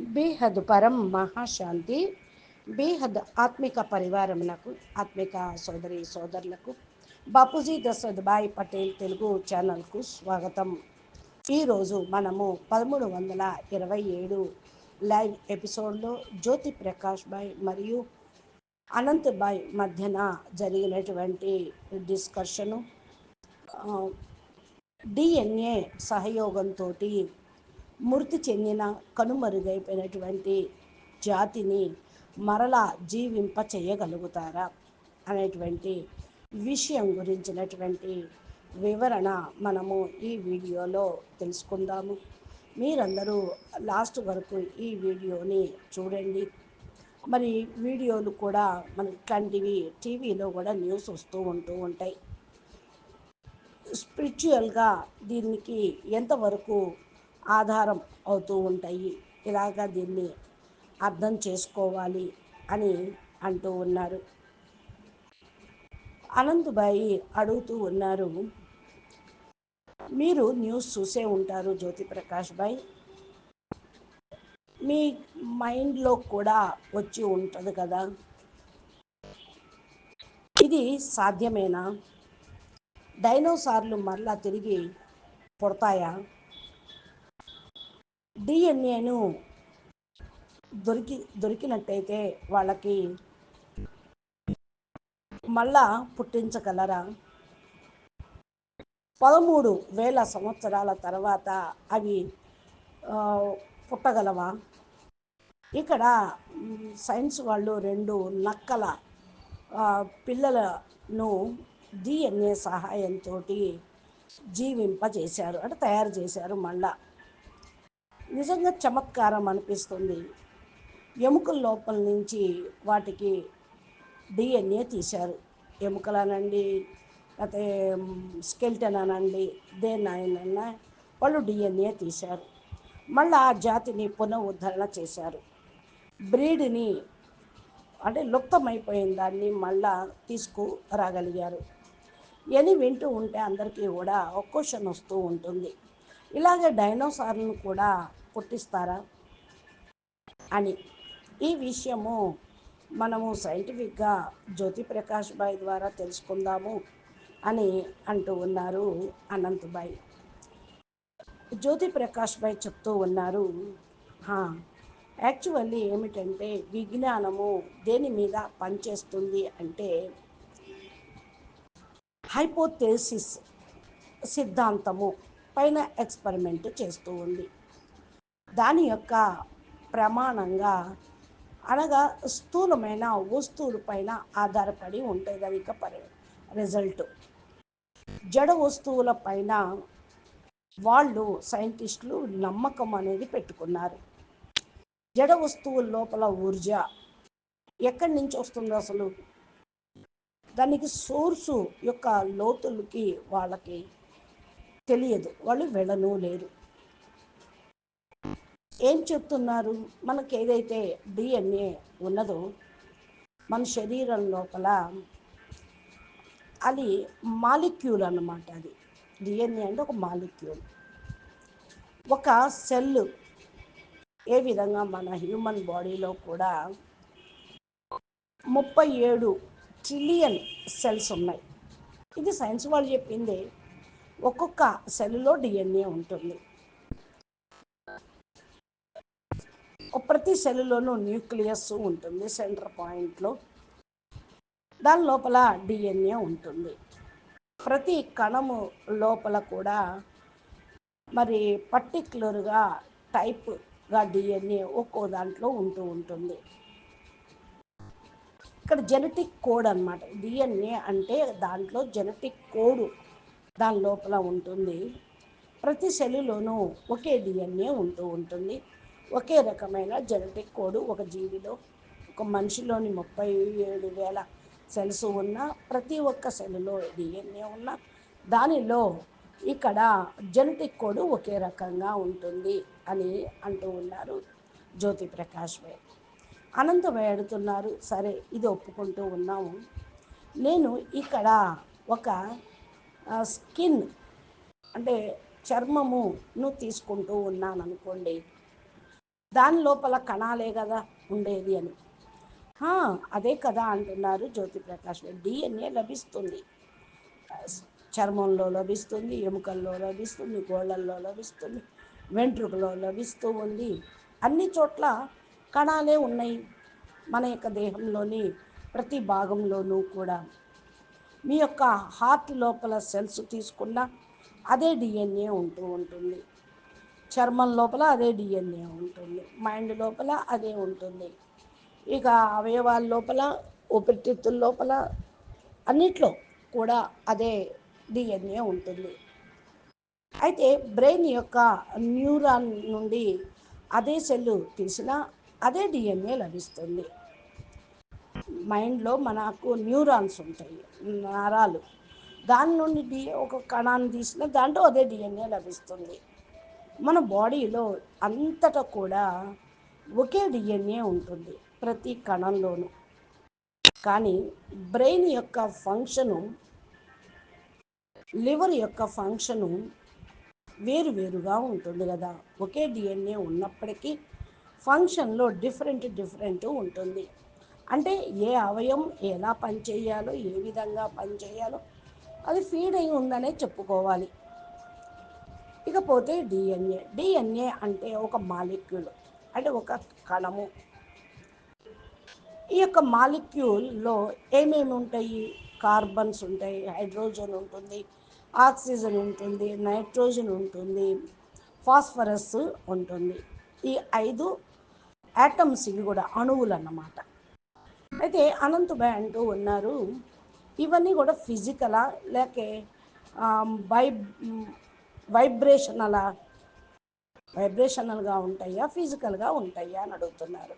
బేహద్ పరం మహాశాంతి బేహద్ ఆత్మిక పరివారమునకు ఆత్మిక సోదరి సోదరులకు బాపూజీ దశరథ్ భాయ్ పటేల్ తెలుగు ఛానల్కు స్వాగతం. ఈరోజు మనము పదమూడు వందల ఇరవై ఏడు లైవ్ ఎపిసోడ్లో జ్యోతి ప్రకాష్ భాయ్ మరియు అనంత్ భాయ్ మధ్యన జరిగినటువంటి డిస్కషను డిఎన్ఏ సహయోగంతో మృతి చెందిన కనుమరుగైపోయినటువంటి జాతిని మరలా జీవింప చేయగలుగుతారా అనేటువంటి విషయం గురించినటువంటి వివరణ మనము ఈ వీడియోలో తెలుసుకుందాము. మీరందరూ లాస్ట్ వరకు ఈ వీడియోని చూడండి. మరి వీడియోలు కూడా మన ఇట్లాంటివి టీవీలో కూడా న్యూస్ వస్తూ ఉంటూ ఉంటాయి. స్పిరిచువల్గా దీనికి ఎంతవరకు ఆధారం అవుతూ ఉంటాయి. ఇలాగ దీన్ని అర్థం చేసుకోవాలి అని అంటూ ఉన్నారు. అనంతుబాయి అడుగుతూ ఉన్నారు మీరు న్యూస్ చూసే ఉంటారు జ్యోతి ప్రకాష్ భాయ్ మీ మైండ్లో కూడా వచ్చి ఉంటుంది కదా. ఇది సాధ్యమేనా? డైనోసార్లు మరలా తిరిగి పుడతాయా? డిఎన్ఏను దొరికి దొరికినట్టయితే వాళ్ళకి మళ్ళా పుట్టించగలరా? పదమూడు వేల సంవత్సరాల తర్వాత అవి పుట్టగలవా? ఇక్కడ సైన్స్ వాళ్ళు రెండు నక్కల పిల్లలను డిఎన్ఏ సహాయంతో జీవింపజేశారు అంటే తయారు చేశారు మళ్ళా. నిజంగా చమత్కారం అనిపిస్తుంది. ఎముకల లోపల నుంచి వాటికి డిఎన్ఏ తీశారు. ఎముకలనండి లేకపోతే స్కెల్టన్ అనండి దేన్నైనా వాళ్ళు డిఎన్ఏ తీశారు. మళ్ళీ ఆ జాతిని పునరుద్ధరణ చేశారు. బ్రీడ్ని అంటే లుప్తమైపోయిన దాన్ని మళ్ళా తీసుకురాగలిగారు. అని వింటూ ఉంటే అందరికీ కూడా ఒక క్వశ్చన్ వస్తూ ఉంటుంది. ఇలాగే డైనోసార్లను కూడా పుట్టిస్తారా అని. ఈ విషయము మనము సైంటిఫిక్గా జ్యోతి ప్రకాష్ బాయ్ ద్వారా తెలుసుకుందాము అని అంటూ ఉన్నారు అనంతబాయ్ జ్యోతి ప్రకాష్ బాయ్ చెప్తూ ఉన్నారు యాక్చువల్లీ ఏమిటంటే విజ్ఞానము దేని మీద పనిచేస్తుంది అంటే హైపోథేసిస్ సిద్ధాంతము పైన ఎక్స్పెరిమెంట్ చేస్తూ ఉంది. దాని యొక్క ప్రమాణంగా అనగా స్థూలమైన వస్తువులపైన ఆధారపడి ఉంటుంది అది ఇక పరి రిజల్ట్. జడ వస్తువుల పైన వాళ్ళు సైంటిస్టులు నమ్మకం అనేది పెట్టుకున్నారు. జడ వస్తువుల లోపల ఊర్జ ఎక్కడి నుంచి వస్తుంది అసలు? దానికి సోర్సు యొక్క లోతులకి వాళ్ళకి తెలియదు. వాళ్ళు వెళ్ళను లేరు. ఏం చెప్తున్నారు? మనకి ఏదైతే డిఎన్ఏ ఉన్నదో మన శరీరం లోపల అది మాలిక్యూల్ అన్నమాట అది. డిఎన్ఏ అంటే ఒక మాలిక్యూల్. ఒక సెల్ ఏ విధంగా మన హ్యూమన్ బాడీలో కూడా ముప్పై ఏడు ట్రిలియన్ సెల్స్ ఉన్నాయి. ఇది సైన్స్ వాళ్ళు చెప్పింది ఒక్కొక్క సెల్లో డిఎన్ఏ ఉంటుంది. ప్రతి సెల్లులోనూ న్యూక్లియస్ ఉంటుంది సెంటర్ పాయింట్లో. దాని లోపల డిఎన్ఏ ఉంటుంది. ప్రతి కణము లోపల కూడా మరి పర్టిక్యులర్గా టైప్గా డిఎన్ఏ ఒక్కో దాంట్లో ఉంటూ ఉంటుంది. ఇక్కడ జెనెటిక్ కోడ్ అనమాట డిఎన్ఏ అంటే దాంట్లో జెనెటిక్ కోడ్ దాని లోపల ఉంటుంది. ప్రతి సెల్లులోనూ ఒకే డిఎన్ఏ ఉంటూ ఉంటుంది. ఒకే రకమైన జెనెటిక్ కోడ్ ఒక జీవిలో ఒక మనిషిలోని ముప్పై ఏడు వేల సెల్స్ ఉన్న ప్రతి ఒక్క సెల్లులో డిఎన్ఏ ఉన్న దానిలో ఇక్కడ జెనెటిక్ కోడ్ ఒకే రకంగా ఉంటుంది అని అంటూ ఉన్నారు జ్యోతి ప్రకాష్ గారు. అనంతం వేడుతున్నారు. సరే ఇది ఒప్పుకుంటూ ఉన్నాము. నేను ఇక్కడ ఒక స్కిన్ అంటే చర్మమును తీసుకుంటూ ఉన్నాను అనుకోండి దాని లోపల కణాలే కదా ఉండేది అని. అదే కదా అంటున్నారు జ్యోతి ప్రకాష్ డిఎన్ఏ లభిస్తుంది. చర్మంలో లభిస్తుంది ఎముకల్లో లభిస్తుంది గోళ్ళల్లో లభిస్తుంది వెంట్రుకలో లభిస్తూ ఉంది. అన్ని చోట్ల కణాలే ఉన్నాయి మన యొక్క దేహంలోని ప్రతి భాగంలోనూ కూడా. మీ యొక్క హార్ట్ లోపల సెల్స్ తీసుకున్న అదే డిఎన్ఏ ఉంటూ ఉంటుంది. చర్మం లోపల అదే డిఎన్ఏ ఉంటుంది. మైండ్ లోపల అదే ఉంటుంది. ఇక అవయవాల లోపల ఊపిరితిత్తుల లోపల అన్నిట్లో కూడా అదే డిఎన్ఏ ఉంటుంది. అయితే బ్రెయిన్ యొక్క న్యూరాన్ నుండి అదే సెల్లు తీసినా అదే డిఎన్ఏ లభిస్తుంది. మైండ్లో మనకు న్యూరాన్స్ ఉంటాయి నరాలు. దాని నుండి డి ఒక కణాన్ని తీసిన దాంట్లో అదే డిఎన్ఏ లభిస్తుంది. మన బాడీలో అంతటా కూడా ఒకే డిఎన్ఏ ఉంటుంది ప్రతి కణంలోనూ. కానీ బ్రెయిన్ యొక్క ఫంక్షను లివర్ యొక్క ఫంక్షను వేరువేరుగా ఉంటుంది కదా. ఒకే డిఎన్ఏ ఉన్నప్పటికీ ఫంక్షన్లో డిఫరెంట్ డిఫరెంట్ ఉంటుంది. అంటే ఏ అవయం ఎలా పనిచేయాలో ఏ విధంగా పనిచేయాలో అది ఫీడ్ అయి ఉందనే చెప్పుకోవాలి. ఇకపోతే డిఎన్ఏ డిఎన్ఏ అంటే ఒక మాలిక్యూల్ అంటే ఒక కణము. ఈ యొక్క మాలిక్యూల్లో ఏమేమి ఉంటాయి? కార్బన్స్ ఉంటాయి హైడ్రోజన్ ఉంటుంది ఆక్సిజన్ ఉంటుంది నైట్రోజన్ ఉంటుంది ఫాస్ఫరస్ ఉంటుంది. ఈ ఐదు యాటమ్స్ ఇవి కూడా అణువులు అన్నమాట. అయితే అనంతభాయ్ అంటూ ఉన్నారు. ఇవన్నీ కూడా ఫిజికలా లేకే వై అలా వైబ్రేషనల్గా ఉంటాయా? ఫిజికల్గా ఉంటాయా? అని అడుగుతున్నారు.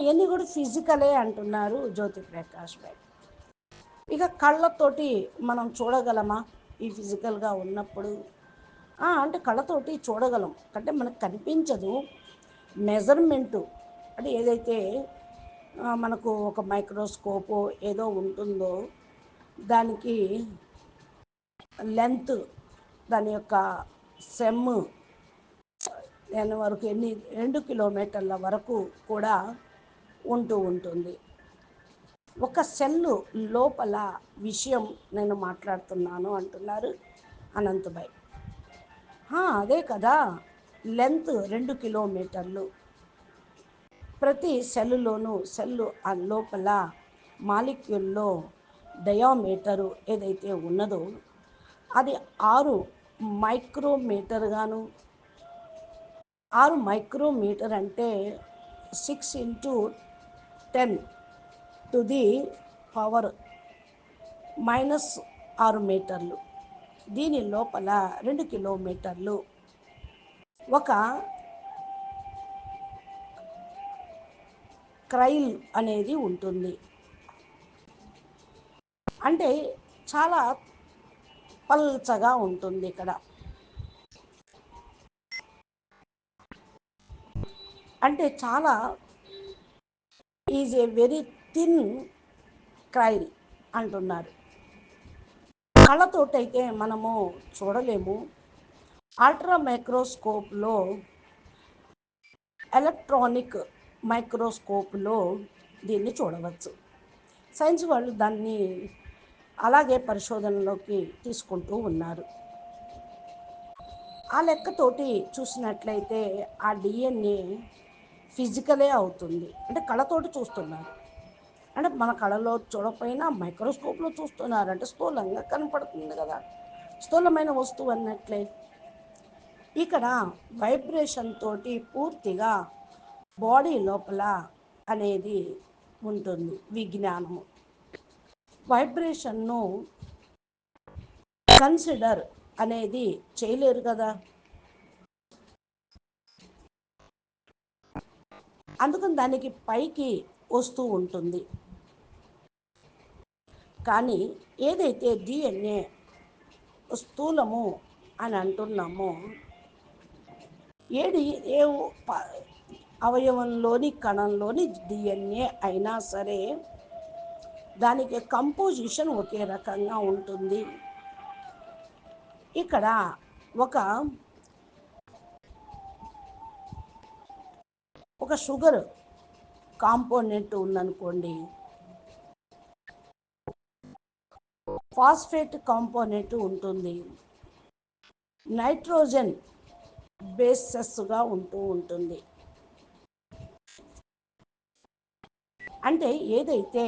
ఇవన్నీ కూడా ఫిజికలే అంటున్నారు జ్యోతి ప్రకాష్ భాయ్ ఇక కళ్ళతోటి మనం చూడగలమా? ఈ ఫిజికల్గా ఉన్నప్పుడు. అంటే కళ్ళతోటి చూడగలం. అంటే మనకు కనిపించదు. మెజర్మెంటు అంటే ఏదైతే మనకు ఒక మైక్రోస్కోపు ఏదో ఉంటుందో దానికి లెంత్ దాని యొక్క సెమ్ దాని వరకు ఎన్ని రెండు కిలోమీటర్ల వరకు కూడా ఉంటూ ఉంటుంది. ఒక సెల్లు లోపల విషయం నేను మాట్లాడుతున్నాను అంటున్నారు అనంతభాయ్ అదే కదా. లెంత్ రెండు కిలోమీటర్లు. ప్రతి సెల్లులోనూ సెల్లు ఆ లోపల మాలిక్యూల్లో డయామీటరు ఏదైతే ఉన్నదో అది ఆరు మైక్రోమీటర్గాను ఆరు మైక్రోమీటర్ అంటే six into ten to the power minus ఆరు మీటర్లు. దీని లోపల రెండు కిలోమీటర్లు. ఒక క్రైల్ అనేది ఉంటుంది. అంటే చాలా పల్చగా ఉంటుంది ఇక్కడ. అంటే చాలా ఈజ్ ఏ వెరీ థిన్ క్రైల్ అంటున్నారు. కళ్ళతోటైతే మనము చూడలేము. అల్ట్రా మైక్రోస్కోప్లో ఎలక్ట్రానిక్ మైక్రోస్కోప్లో దీన్ని చూడవచ్చు. సైన్స్ వాళ్ళు దాన్ని అలాగే పరిశోధనలోకి తీసుకుంటూ ఉన్నారు. ఆ లెక్కతోటి చూసినట్లయితే ఆ డిఎన్ఏ ఫిజికలే అవుతుంది. అంటే కళతోటి చూస్తున్నారు. అంటే మన కళలో చూడకపోయినా మైక్రోస్కోప్లో చూస్తున్నారు. అంటే స్థూలంగా కనపడుతుంది కదా. స్థూలమైన వస్తువు అన్నట్లే. ఇక్కడ వైబ్రేషన్ తోటి పూర్తిగా బాడీ లోపల అనేది ఉంటుంది విజ్ఞానము. వైబ్రేషన్ను కన్సిడర్ అనేది చేయలేరు కదా. అందుకని దానికి పైకి వస్తూ ఉంటుంది. కానీ ఏదైతే డిఎన్ఏ స్థూలము అని అంటున్నామో ఏడి ఏ అవయవంలోని కణంలోని డిఎన్ఏ అయినా సరే దానికి కంపోజిషన్ ఒకే రకంగా ఉంటుంది. ఇక్కడ ఒక ఒక షుగర్ కాంపోనెంట్ ఉందనుకోండి. ఫాస్ఫేట్ కాంపోనెంట్ ఉంటుంది. నైట్రోజన్ బేసెస్గా ఉంటూ ఉంటుంది. అంటే ఏదైతే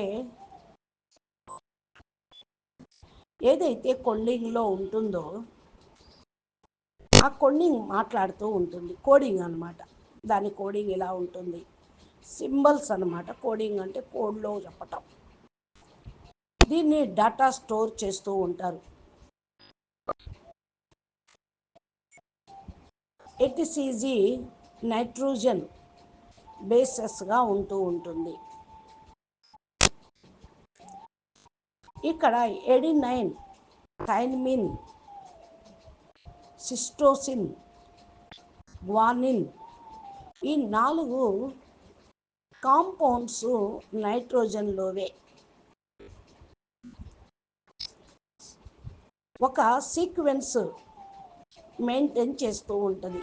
ఏదైతే కొల్లింగ్లో ఉంటుందో ఆ కొండింగ్ మాట్లాడుతూ ఉంటుంది. కోడింగ్ అనమాట దాని కోడింగ్ ఎలా ఉంటుంది. సింబల్స్ అనమాట కోడింగ్ అంటే కోడ్లో చెప్పటం. దీన్ని డేటా స్టోర్ చేస్తూ ఉంటారు. ఎట్సీజీ నైట్రోజన్ బేసెస్గా ఉంటూ ఉంటుంది. ఇక్కడ ఎడినైన్ థైన్మిన్ సిస్టోసిన్ గ్వానిన్ ఈ నాలుగు కాంపౌండ్స్ నైట్రోజన్లోవే. ఒక సీక్వెన్స్ మెయింటైన్ చేస్తూ ఉంటుంది.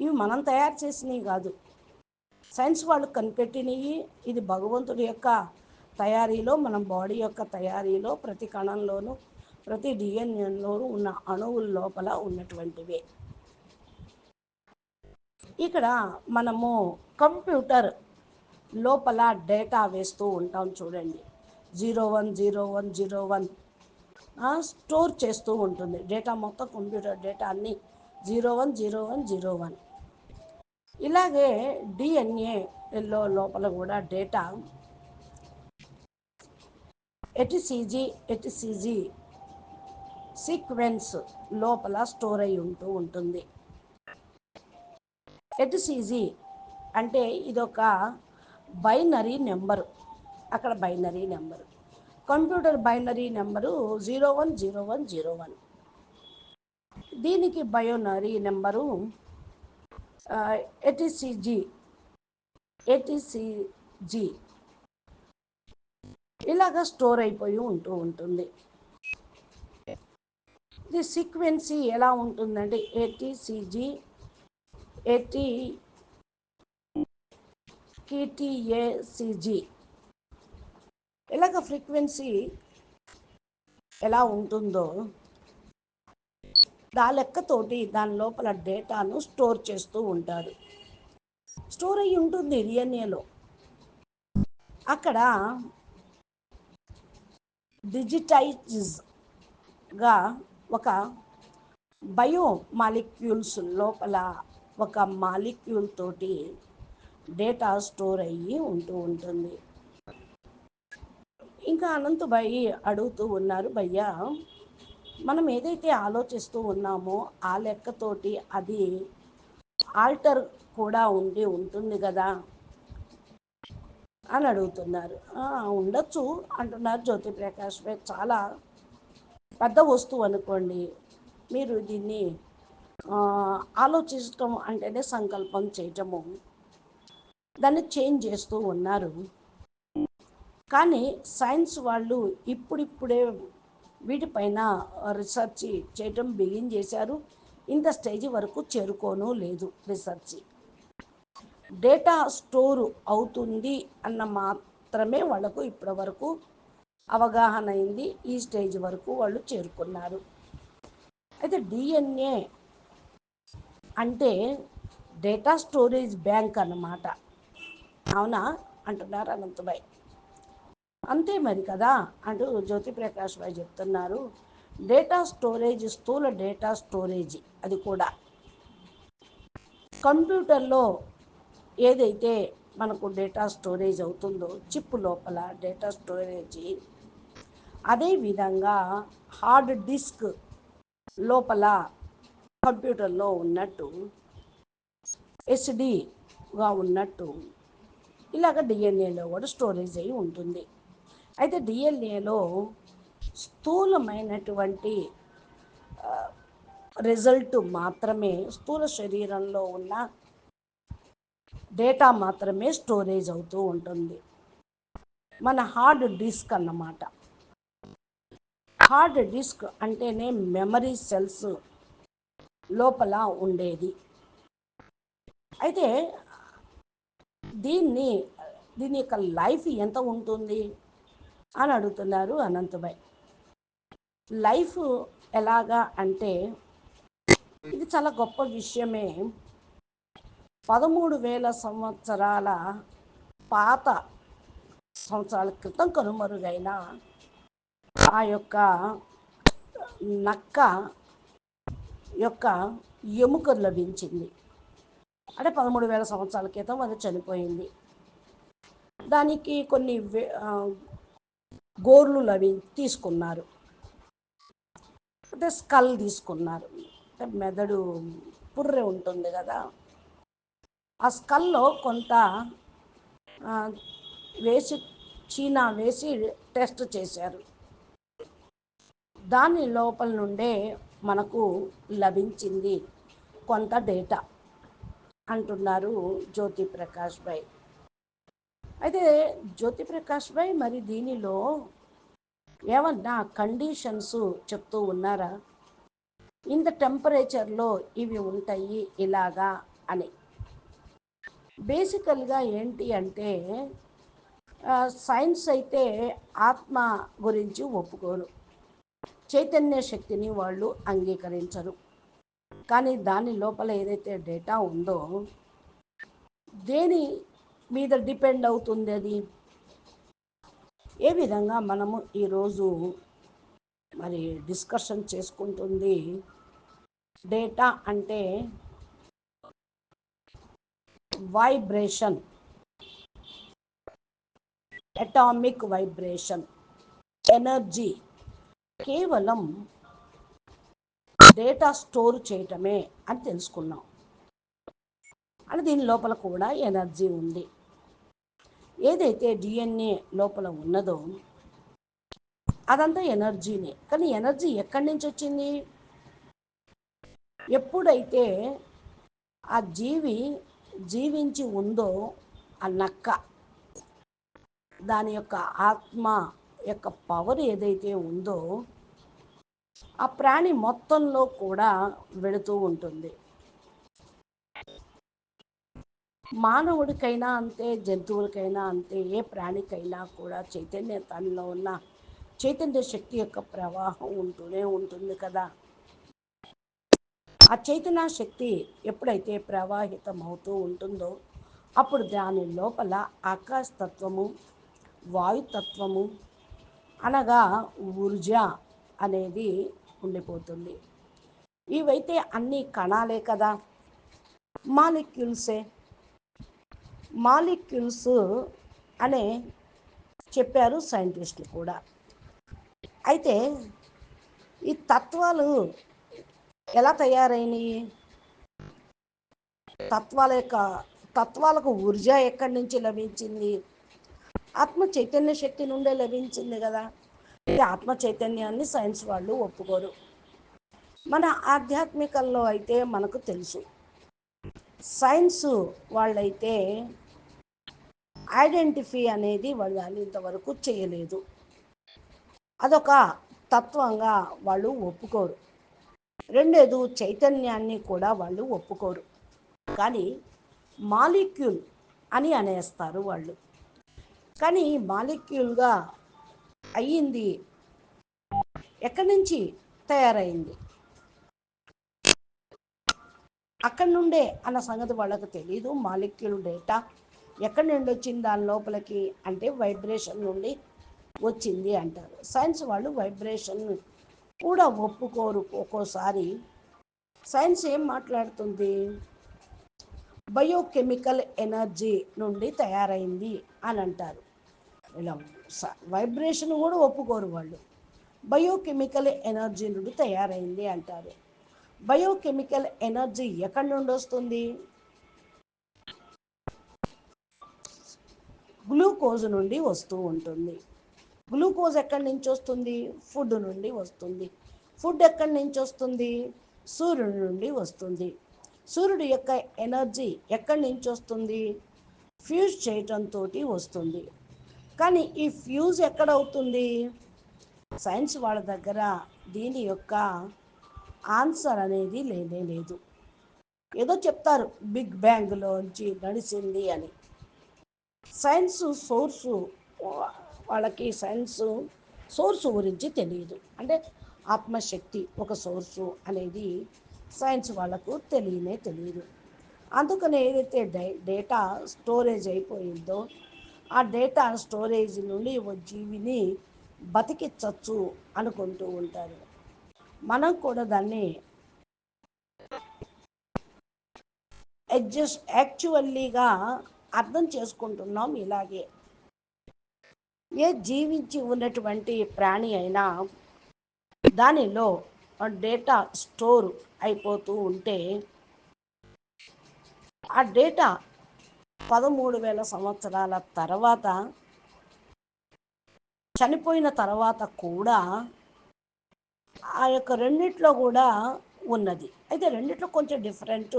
ఇవి మనం తయారు చేసినవి కాదు. సైన్స్ వాళ్ళు కనిపెట్టినవి ఇది భగవంతుడి యొక్క తయారీలో మన బాడీ యొక్క తయారీలో ప్రతి కణంలోనూ ప్రతి డిఎన్ఏలోనూ ఉన్న అణువుల లోపల ఉన్నటువంటివే. ఇక్కడ మనము కంప్యూటర్ లోపల డేటా వేస్తూ ఉంటాం చూడండి. Zero one zero one zero one store చేస్తూ ఉంటుంది. డేటా మొత్తం కంప్యూటర్ డేటా అన్ని zero one zero one zero one. ఇలాగే డిఎన్ఏలో లోపల కూడా data A T C G A T C G sequence లోపల స్టోర్ అయి ఉంటూ ఉంటుంది. ఎటిసిజి అంటే ఇదొక బైనరీ నెంబరు. అక్కడ binary number. Computer binary number zero one zero one zero one. దీనికి బయోనరీ నెంబరు ఎటిసిజి ఎటిసిజి ఇలాగ స్టోర్ అయిపోయి ఉంటూ ఉంటుంది. ఇది సీక్వెన్సీ ఎలా ఉంటుందంటే ఏటీసీజీ ఏటీ కేటీఏసిజీ ఇలాగ ఫ్రీక్వెన్సీ ఎలా ఉంటుందో దా లెక్కతోటి దాని లోపల డేటాను స్టోర్ చేస్తూ ఉంటారు. స్టోర్ అయ్యి ఉంటుంది డిఎన్ఏలో అక్కడ డిజిటైజ్గా ఒక బయో మాలిక్యూల్స్ లోపల ఒక మాలిక్యూల్ తోటి డేటా స్టోర్ అయ్యి ఉంటూ ఉంటుంది. ఇంకా అనంత భయ్య అడుగుతూ ఉన్నారు భయ్య మనం ఏదైతే ఆలోచిస్తూ ఉన్నామో ఆ లెక్కతోటి అది ఆల్టర్ కూడా ఉండి ఉంటుంది కదా. అని అడుగుతున్నారు. ఉండొచ్చు అంటున్నారు జ్యోతి ప్రకాష్ చాలా పెద్ద వస్తువు అనుకోండి. మీరు దీన్ని ఆలోచించటం అంటేనే సంకల్పం చేయటము. దాన్ని చేంజ్ చేస్తూ ఉన్నారు. కానీ సైన్స్ వాళ్ళు ఇప్పుడిప్పుడే వీటిపైన రీసెర్చ్ చేయటం బిగిన్ చేశారు. ఇంత స్టేజ్ వరకు చేరుకోను లేదు రీసెర్చ్. డేటా స్టోరు అవుతుంది అన్న మాత్రమే వాళ్ళకు ఇప్పటి వరకు అవగాహన అయింది. ఈ స్టేజ్ వరకు వాళ్ళు చేరుకున్నారు. అయితే డిఎన్ఏ అంటే డేటా స్టోరేజ్ బ్యాంక్ అన్నమాట. అవునా? అంటున్నారు అనంతభాయ్ అంతే మరి కదా? అంటూ జ్యోతి ప్రకాష్ భాయ్ చెప్తున్నారు. డేటా స్టోరేజ్ స్థూల డేటా స్టోరేజ్ అది కూడా. కంప్యూటర్లో ఏదైతే మనకు డేటా స్టోరేజ్ అవుతుందో చిప్ లోపల డేటా స్టోరేజ్ అదేవిధంగా హార్డ్ డిస్క్ లోపల కంప్యూటర్లో ఉన్నట్టు ఎస్డిగా ఉన్నట్టు ఇలాగ డిఎన్ఏలో కూడా స్టోరేజ్ అయి ఉంటుంది. అయితే డిఎన్ఏలో స్థూలమైనటువంటి రిజల్ట్ మాత్రమే స్థూల శరీరంలో ఉన్న డేటా మాత్రమే స్టోరేజ్ అవుతూ ఉంటుంది. మన హార్డ్ డిస్క్ అన్నమాట. హార్డ్ డిస్క్ అంటేనే మెమరీ సెల్స్ లోపల ఉండేది. అయితే దీన్ని దీని యొక్క లైఫ్ ఎంత ఉంటుంది? అని అడుగుతున్నారు అనంతభాయ్ లైఫ్ ఎలాగా అంటే ఇది చాలా గొప్ప విషయమే. పదమూడు వేల సంవత్సరాల పాత సంవత్సరాల క్రితం కనుమరుగైన ఆ యొక్క నక్క యొక్క ఎముక లభించింది. అంటే పదమూడు వేల సంవత్సరాల క్రితం అది చనిపోయింది. దానికి కొన్ని గోర్లు లభి తీసుకున్నారు. అంటే స్కల్ తీసుకున్నారు. అంటే మెదడు పుర్రె ఉంటుంది కదా. ఆ స్కల్లో కొంత వేసి చీనా వేసి టెస్ట్ చేశారు. దాని లోపల నుండే మనకు లభించింది కొంత డేటా అంటున్నారు జ్యోతి ప్రకాష్ భాయ్ అయితే జ్యోతి ప్రకాష్ భాయ్ మరి దీనిలో ఏమన్నా కండిషన్స్ చెప్తూ ఉన్నారా? ఇంత టెంపరేచర్లో ఇవి ఉంటాయి ఇలాగా అని. బేసికల్గా ఏంటి అంటే సైన్స్ అయితే ఆత్మ గురించి ఒప్పుకోరు. చైతన్య శక్తిని వాళ్ళు అంగీకరించరు. కానీ దాని లోపల ఏదైతే డేటా ఉందో దేని మీద డిపెండ్ అవుతుంది అది? ఏ విధంగా మనము ఈరోజు మరి డిస్కషన్ చేసుకుంటుంది డేటా అంటే వైబ్రేషన్ అటామిక్ వైబ్రేషన్ ఎనర్జీ కేవలం డేటా స్టోర్ చేయటమే అని తెలుసుకున్నాం. అని దీని లోపల కూడా ఎనర్జీ ఉంది. ఏదైతే డిఎన్ఏ లోపల ఉన్నదో అదంతా ఎనర్జీనే కానీ ఎనర్జీ ఎక్కడి నుంచి వచ్చింది? ఎప్పుడైతే ఆ జీవి జీవించి ఉందో ఆ నక్క. దాని యొక్క ఆత్మ యొక్క పవర్ ఏదైతే ఉందో ఆ ప్రాణి మొత్తంలో కూడా వెళుతూ ఉంటుంది. మానవుడికైనా అంతే జంతువులకైనా అంతే ఏ ప్రాణికైనా కూడా చైతన్య తనలో ఉన్న చైతన్య శక్తి యొక్క ప్రవాహం ఉంటూనే ఉంటుంది కదా. ఆ చైతన్య శక్తి ఎప్పుడైతే ప్రవాహితం అవుతూ ఉంటుందో అప్పుడు దాని లోపల ఆకాశతత్వము వాయుతత్వము అనగా ఊర్జ అనేది ఉండిపోతుంది. ఇవైతే అన్ని కణాలే కదా. మాలిక్యూల్సే. మాలిక్యూల్స్ అనే చెప్పారు సైంటిస్టులు కూడా. అయితే ఈ తత్వాలు ఎలా తయారైనవి తత్వాల యొక్క తత్వాలకు ఊర్జ ఎక్కడి నుంచి లభించింది? ఆత్మ చైతన్య శక్తి నుండే లభించింది కదా. ఆత్మ చైతన్యాన్ని సైన్స్ వాళ్ళు ఒప్పుకోరు. మన ఆధ్యాత్మికల్లో అయితే మనకు తెలుసు. సైన్స్ వాళ్ళైతే ఐడెంటిఫై అనేది వాళ్ళు ఇంతవరకు చేయలేదు. అదొక తత్వంగా వాళ్ళు ఒప్పుకోరు. రెండేదు చైతన్యాన్ని కూడా వాళ్ళు ఒప్పుకోరు. కానీ మాలిక్యూల్ అని అనేస్తారు వాళ్ళు. కానీ మాలిక్యూల్గా అయ్యింది ఎక్కడి నుంచి తయారైంది? అక్కడి నుండే అన్న సంగతి వాళ్ళకు తెలియదు మాలిక్యూల్ డేటా ఎక్కడి నుండి వచ్చింది? దాని లోపలికి అంటే వైబ్రేషన్ నుండి వచ్చింది అంటారు. సైన్స్ వాళ్ళు వైబ్రేషన్ కూడా ఒప్పుకోరు ఒక్కోసారి. సైన్స్ ఏం మాట్లాడుతుంది? బయోకెమికల్ ఎనర్జీ నుండి తయారైంది అని అంటారు. ఇలా వైబ్రేషన్ కూడా ఒప్పుకోరు వాళ్ళు. బయోకెమికల్ ఎనర్జీ నుండి తయారైంది అంటారు. బయోకెమికల్ ఎనర్జీ ఎక్కడి నుండి వస్తుంది? గ్లూకోజ్ నుండి వస్తూ ఉంటుంది. గ్లూకోజ్ ఎక్కడి నుంచి వస్తుంది? ఫుడ్ నుండి వస్తుంది. ఫుడ్ ఎక్కడి నుంచి వస్తుంది? సూర్యుడి నుండి వస్తుంది. సూర్యుడు యొక్క ఎనర్జీ ఎక్కడి నుంచి వస్తుంది? ఫ్యూజ్ చేయటంతో వస్తుంది. కానీ ఈ ఫ్యూజ్ ఎక్కడవుతుంది సైన్స్ వాళ్ళ దగ్గర దీని యొక్క ఆన్సర్ అనేది లేనే లేదు. ఏదో చెప్తారు బిగ్ బ్యాంగ్లోంచి నడిచింది అని. సైన్స్ సోర్సు వాళ్ళకి సైన్స్ సోర్స్ గురించి తెలియదు. అంటే ఆత్మశక్తి ఒక సోర్సు అనేది సైన్స్ వాళ్ళకు తెలియనే తెలియదు. అందుకని ఏదైతే డై డేటా స్టోరేజ్ అయిపోయిందో ఆ డేటా స్టోరేజ్ నుండి ఓ జీవిని బతికించవచ్చు అనుకుంటూ ఉంటారు. మనం కూడా దాన్ని అడ్జస్ట్ యాక్చువల్లీగా అర్థం చేసుకుంటున్నాం ఇలాగే. ఏ జీవించి ఉన్నటువంటి ప్రాణి అయినా దానిలో డేటా స్టోర్ అయిపోతూ ఉంటే ఆ డేటా పదమూడు వేల సంవత్సరాల తర్వాత చనిపోయిన తర్వాత కూడా ఆ యొక్క రెండిట్లో కూడా ఉన్నది. అయితే రెండిట్లో కొంచెం డిఫరెంట్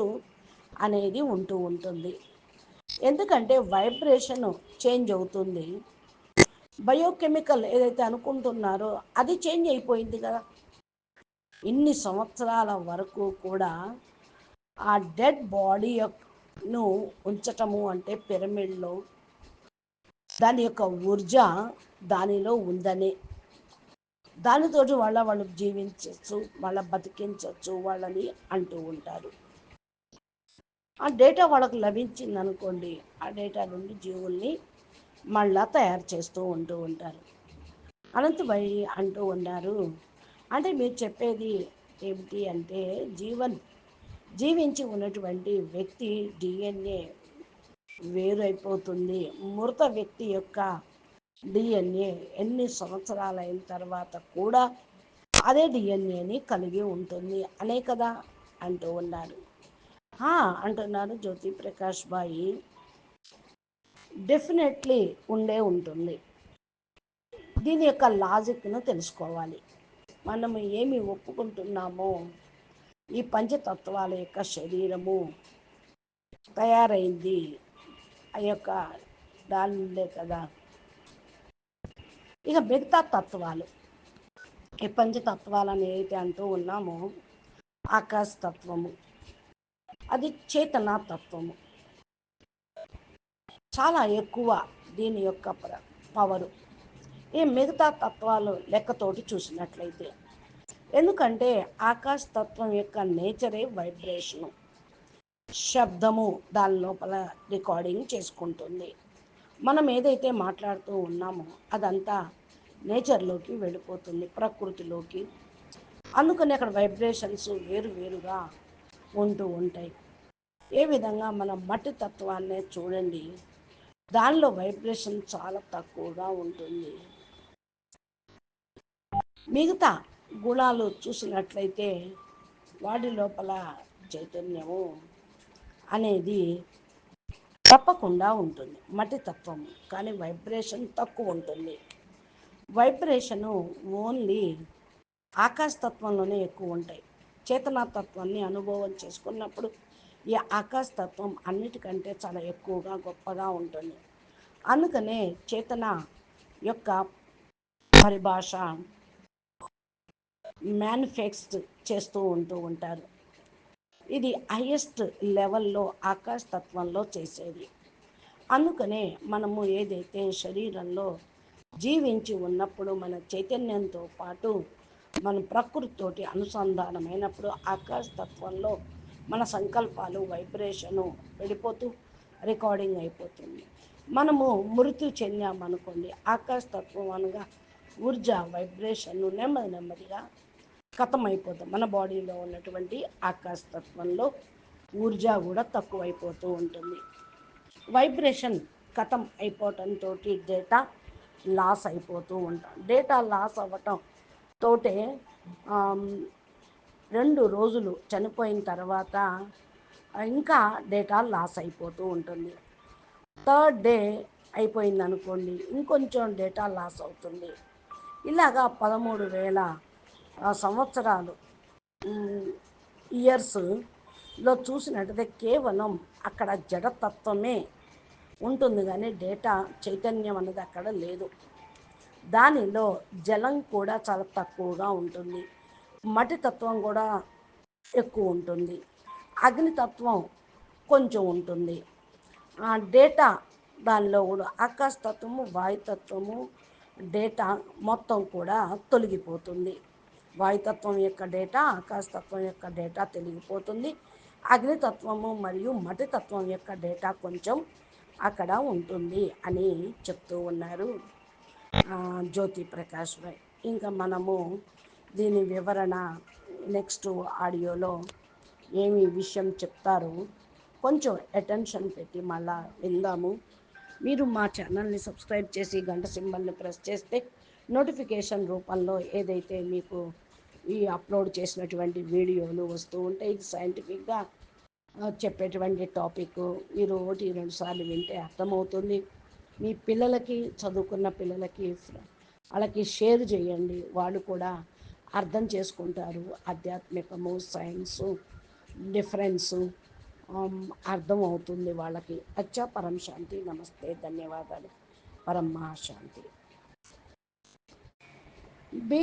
అనేది ఉంటూ ఉంటుంది. ఎందుకంటే వైబ్రేషన్ చేంజ్ అవుతుంది. బయోకెమికల్ ఏదైతే అనుకుంటున్నారో అది చేంజ్ అయిపోయింది కదా. ఇన్ని సంవత్సరాల వరకు కూడా ఆ డెడ్ బాడీ యొక్కను ఉంచటము అంటే పిరమిడ్లో దాని యొక్క ఊర్జ దానిలో ఉందని. దానితో వాళ్ళ వాళ్ళు జీవించవచ్చు వాళ్ళ బతికించవచ్చు వాళ్ళని అంటూ ఉంటారు. ఆ డేటా వాళ్ళకు లభించింది అనుకోండి ఆ డేటా నుండి జీవుల్ని మళ్ళా తయారు చేస్తూ ఉంటూ ఉంటారు. అనంతభాయి అంటూ ఉన్నారు. అంటే మీరు చెప్పేది ఏమిటి అంటే జీవన్ జీవించి ఉన్నటువంటి వ్యక్తి డిఎన్ఏ వేరైపోతుంది. మృత వ్యక్తి యొక్క డిఎన్ఏ ఎన్ని సంవత్సరాలు అయిన తర్వాత కూడా అదే డిఎన్ఏని కలిగి ఉంటుంది. అనే కదా అంటూ ఉన్నారు. అంటున్నారు జ్యోతి ప్రకాష్ బాయి. డెఫినెట్లీ ఉండే ఉంటుంది. దీని యొక్క లాజిక్ను తెలుసుకోవాలి. మనం ఏమి ఒప్పుకుంటున్నామో ఈ పంచతత్వాల యొక్క శరీరము తయారైంది. ఆ యొక్క దానిందే కదా. ఇక మిగతా తత్వాలు. ఈ పంచతత్వాలని ఏదైతే అంటూ ఉన్నామో ఆకాశతత్వము. అది చేతనా తత్వము. చాలా ఎక్కువ దీని యొక్క పవరు ఈ మిగతా తత్వాలు లెక్కతోటి చూసినట్లయితే. ఎందుకంటే ఆకాశ తత్వం యొక్క నేచరే వైబ్రేషను. శబ్దము దాని లోపల రికార్డింగ్ చేసుకుంటుంది. మనం ఏదైతే మాట్లాడుతూ ఉన్నామో అదంతా నేచర్లోకి వెళ్ళిపోతుంది ప్రకృతిలోకి. అందుకని అక్కడ వైబ్రేషన్స్ వేరు వేరుగా ఉంటూ ఉంటాయి. ఏ విధంగా మనం మట్టి తత్వాన్నే చూడండి. దానిలో వైబ్రేషన్ చాలా తక్కువగా ఉంటుంది. మిగతా గుణాలు చూసినట్లయితే వాటి లోపల చైతన్యము అనేది తప్పకుండా ఉంటుంది. మట్టి తత్వం కానీ వైబ్రేషన్ తక్కువ ఉంటుంది. వైబ్రేషను ఓన్లీ ఆకాశతత్వంలోనే ఎక్కువ ఉంటాయి. చేతనాతత్వాన్ని అనుభవం చేసుకున్నప్పుడు ఈ ఆకాశతత్వం అన్నిటికంటే చాలా ఎక్కువగా గొప్పగా ఉంటుంది. అందుకనే చేతన యొక్క పరిభాష మ్యానుఫ్యాక్చర్ చేస్తూ ఉంటూ ఉంటారు. ఇది హైయెస్ట్ లెవెల్లో ఆకాశతత్వంలో చేసేది. అందుకనే మనము ఏదైతే శరీరంలో జీవించి ఉన్నప్పుడు మన చైతన్యంతో పాటు మన ప్రకృతితోటి అనుసంధానమైనప్పుడు ఆకాశతత్వంలో మన సంకల్పాలు వైబ్రేషను వెళ్ళిపోతూ రికార్డింగ్ అయిపోతుంది. మనము మృతి చెందామనుకోండి ఆకాశతత్వం అనగా ఊర్జ వైబ్రేషన్ నెమ్మది నెమ్మదిగా అయిపోతాం మన బాడీలో ఉన్నటువంటి ఆకాశతత్వంలో ఊర్జ కూడా తక్కువైపోతూ ఉంటుంది. వైబ్రేషన్ కథం అయిపోవటంతో డేటా లాస్ అయిపోతూ ఉంటాం. డేటా లాస్ అవ్వటం తోటే రెండు రోజులు చనిపోయిన తర్వాత ఇంకా డేటా లాస్ అయిపోతూ ఉంటుంది. థర్డ్ డే అయిపోయింది అనుకోండి ఇంకొంచెం డేటా లాస్ అవుతుంది. ఇలాగా పదమూడు వేల సంవత్సరాలు ఇయర్స్లో చూసినట్టయితే కేవలం అక్కడ జడతత్వమే ఉంటుంది కానీ డేటా చైతన్యం అనేది అక్కడ లేదు. దానిలో జలం కూడా చాలా తక్కువగా ఉంటుంది. మటితత్వం కూడా ఎక్కువ ఉంటుంది. అగ్నితత్వం కొంచెం ఉంటుంది. డేటా దానిలో కూడా ఆకాశతత్వము వాయుతత్వము డేటా మొత్తం కూడా తొలగిపోతుంది. వాయుతత్వం యొక్క డేటా ఆకాశతత్వం యొక్క డేటా తొలగిపోతుంది. అగ్నితత్వము మరియు మటితత్వం యొక్క డేటా కొంచెం అక్కడ ఉంటుంది అని చెప్తూ ఉన్నారు. జ్యోతి ప్రకాష్ భాయ్ ఇంకా మనము దీని వివరణ నెక్స్ట్ ఆడియోలో ఏమి విషయం చెప్తారు? కొంచెం అటెన్షన్ పెట్టి మళ్ళా విందాము. మీరు మా ఛానల్ని సబ్స్క్రైబ్ చేసి గంట సింబల్ని ప్రెస్ చేస్తే నోటిఫికేషన్ రూపంలో ఏదైతే మీకు ఈ అప్లోడ్ చేసినటువంటి వీడియోలు వస్తూ ఉంటాయి ఇది సైంటిఫిక్గా చెప్పేటువంటి టాపిక్ మీరు ఒకటి రెండు సార్లు వింటే అర్థమవుతుంది. మీ పిల్లలకి చదువుకున్న పిల్లలకి వాళ్ళకి షేర్ చేయండి. వాళ్ళు కూడా అర్థం చేసుకుంటారు. ఆధ్యాత్మికము సైన్సు డిఫరెన్సు అర్థం అవుతుంది వాళ్ళకి. అచ్చా పరం శాంతి. నమస్తే. ధన్యవాదాలు. పరం మహాశాంతి బి